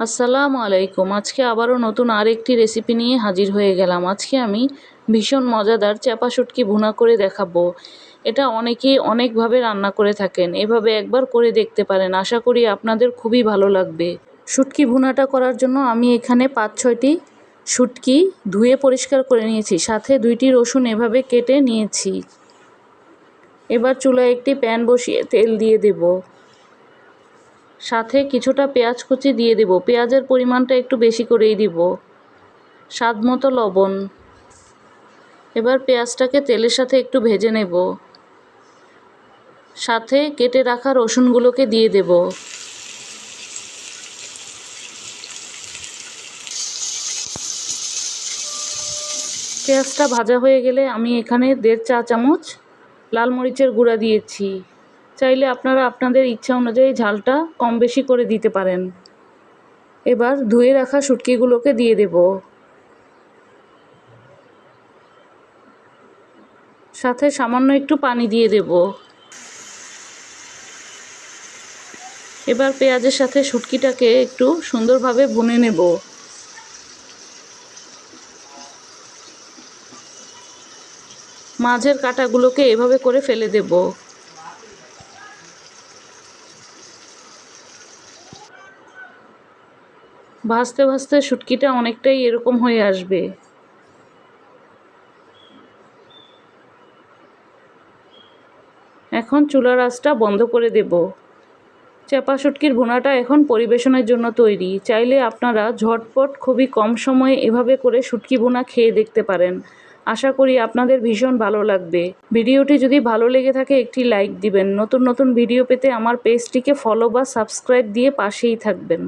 আসসালামু আলাইকুম। আজকে আবারও নতুন আরেকটি রেসিপি নিয়ে হাজির হয়ে গেলাম। আজকে আমি ভীষণ মজাদার চাপা শুটকি ভুনা করে দেখাবো। এটা অনেকেই অনেকভাবে রান্না করে থাকেন। এভাবে একবার করে দেখতে পারেন। আশা করি আপনাদের খুবই ভালো লাগবে। শুটকি ভুনাটা করার জন্য আমি এখানে পাঁচ, ছয়টি শুটকি ধুয়ে পরিষ্কার করে নিয়েছি। সাথে দুইটি রসুন এভাবে কেটে নিয়েছি। এবার চুলায় একটি প্যান বসিয়ে তেল দিয়ে দেবো। সাথে কিছুটা পেঁয়াজ কুচি দিয়ে দেব। পেঁয়াজের পরিমাণটা একটু বেশি করেই দিব। স্বাদ মতো লবণ। এবার পেঁয়াজটাকে তেলের সাথে একটু ভেজে নেব। সাথে কেটে রাখা রসুনগুলোকে দিয়ে দেব। পেঁয়াজটা ভাজা হয়ে গেলে আমি এখানে দেড় চা চামচ লাল মরিচের গুঁড়া দিয়েছি। চাইলে আপনারা আপনাদের ইচ্ছা অনুযায়ী ঝালটা কম বেশি করে দিতে পারেন। এবার ধুয়ে রাখা শুটকিগুলোকে দিয়ে দেব। সাথে সামান্য একটু পানি দিয়ে দেব। এবার পেঁয়াজের সাথে শুটকিটাকে একটু সুন্দরভাবে ভুনে নেব। মাঝের কাঁটাগুলোকে এভাবে করে ফেলে দেব। ভাজতে ভাজতে শুটকিটা অনেকটাই এরকম হয়ে আসবে। এখন চুলার আঁচটা বন্ধ করে দেব। চাপা শুটকির ভুনাটা এখন পরিবেশনের জন্য তৈরি। চাইলে আপনারা ঝটপট খুবই কম সময়ে এভাবে করে শুটকি ভুনা খেয়ে দেখতে পারেন। আশা করি আপনাদের ভীষণ ভালো লাগবে। ভিডিওটি যদি ভালো লেগে থাকে, একটি লাইক দিবেন। নতুন নতুন ভিডিও পেতে আমার পেজটিকে ফলো বা সাবস্ক্রাইব দিয়ে পাশেই থাকবেন।